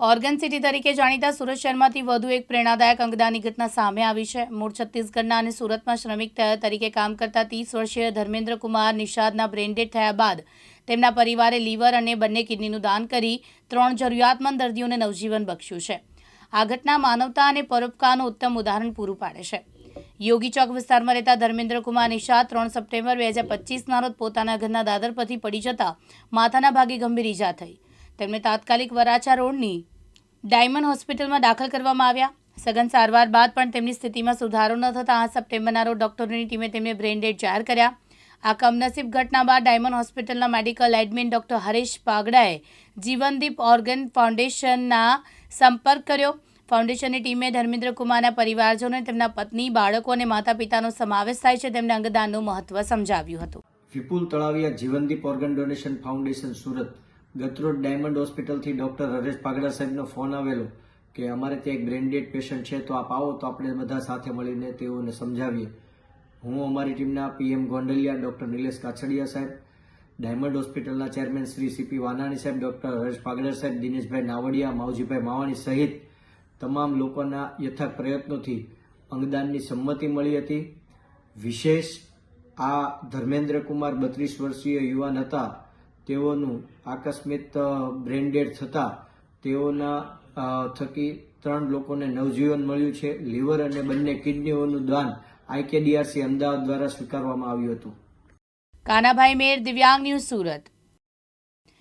Organ city તરીકે જાણીતા સુરત શહેરમાંથી વધુ એક પ્રેરણાદાયક અંગદાનની ઘટના સામે આવી છે. મૂળ છત્તીસગઢના અને સુરતમાં શ્રમિક તરીકે કામ કરતા ત્રીસ વર્ષીય ધર્મેન્દ્ર કુમાર નિષાદના બ્રેન્ડેડ થયા બાદ તેમના પરિવારે લીવર અને બંને કિડનીનું દાન કરી ત્રણ જરૂરિયાતમંદ દર્દીઓને નવજીવન બક્ષ્યું છે. આ ઘટના માનવતા અને પરોપકારનું ઉત્તમ ઉદાહરણ પૂરું પાડે છે. યોગી ચોક વિસ્તારમાં રહેતા ધર્મેન્દ્ર કુમાર નિષાદ ત્રણ સપ્ટેમ્બર બે હજાર પચીસના રોજ પોતાના ઘરના દાદર પરથી પડી જતા માથાના ભાગે ગંભીર ઈજા થઈ. તેમને તાત્કાલિક વરાછા રોડની ડાયમંડ હોસ્પિટલમાં દાખલ કરવામાં આવ્યા. સઘન સારવાર બાદ પણ તેમની સ્થિતિમાં સુધારો ન થતાં આ સપ્ટેમ્બરના રોજ ડોક્ટરોની ટીમે તેમને બ્રેન્ડેડ જાહેર કર્યા. આ કમનસીબ ઘટના બાદ ડાયમંડ હોસ્પિટલના મેડિકલ એડમિન ડોક્ટર હરેશ પાગડાએ જીવનદીપ ઓર્ગન ફાઉન્ડેશનના સંપર્ક કર્યો. ફાઉન્ડેશનની ટીમે ધર્મેન્દ્ર કુમારના પરિવારજનોને તેમના પત્ની, બાળકો અને માતા પિતાનો સમાવેશ થાય છે તેમને અંગદાનનું મહત્વ સમજાવ્યું હતું. Vipul Talaviya Jeevandeep organ donation foundation Surat. ગતરોજ ડાયમંડ હોસ્પિટલથી ડોક્ટર હરેશ પાગડા સાહેબનો ફોન આવેલો કે અમારે ત્યાં એક બ્રેન્ડેડ પેશન્ટ છે, તો આપ આવો, તો આપણે બધા સાથે મળીને તેઓને સમજાવીએ. હું અમારી ટીમના પીએમ ગોંડલિયા, ડોક્ટર નિલેશ કાછડિયા સાહેબ, ડાયમંડ હોસ્પિટલના ચેરમેન શ્રી સીપી વાનાણી સાહેબ, ડોક્ટર હરેશ પાગડા સાહેબ, દિનેશભાઈ નાવડિયા, માવજીભાઈ માવાણી સહિત તમામ લોકોના યથાર્થ પ્રયત્નોથી અંગદાનની સંમતિ મળી હતી. વિશેષ આ ધર્મેન્દ્ર કુમાર બત્રીસ વર્ષીય યુવાન હતા. તેઓનું આકસ્મિક બ્રેન્ડેડ થતાં તેઓના થકી ત્રણ લોકોને નવજીવન મળ્યું છે. લીવર અને બંને કિડનીઓનું દાન આઈકેડીઆરસી અમદાવાદ દ્વારા સ્વીકારવામાં આવ્યું હતું. કાનાભાઈ મેર, દિવ્યાંગ ન્યૂઝ સુરત.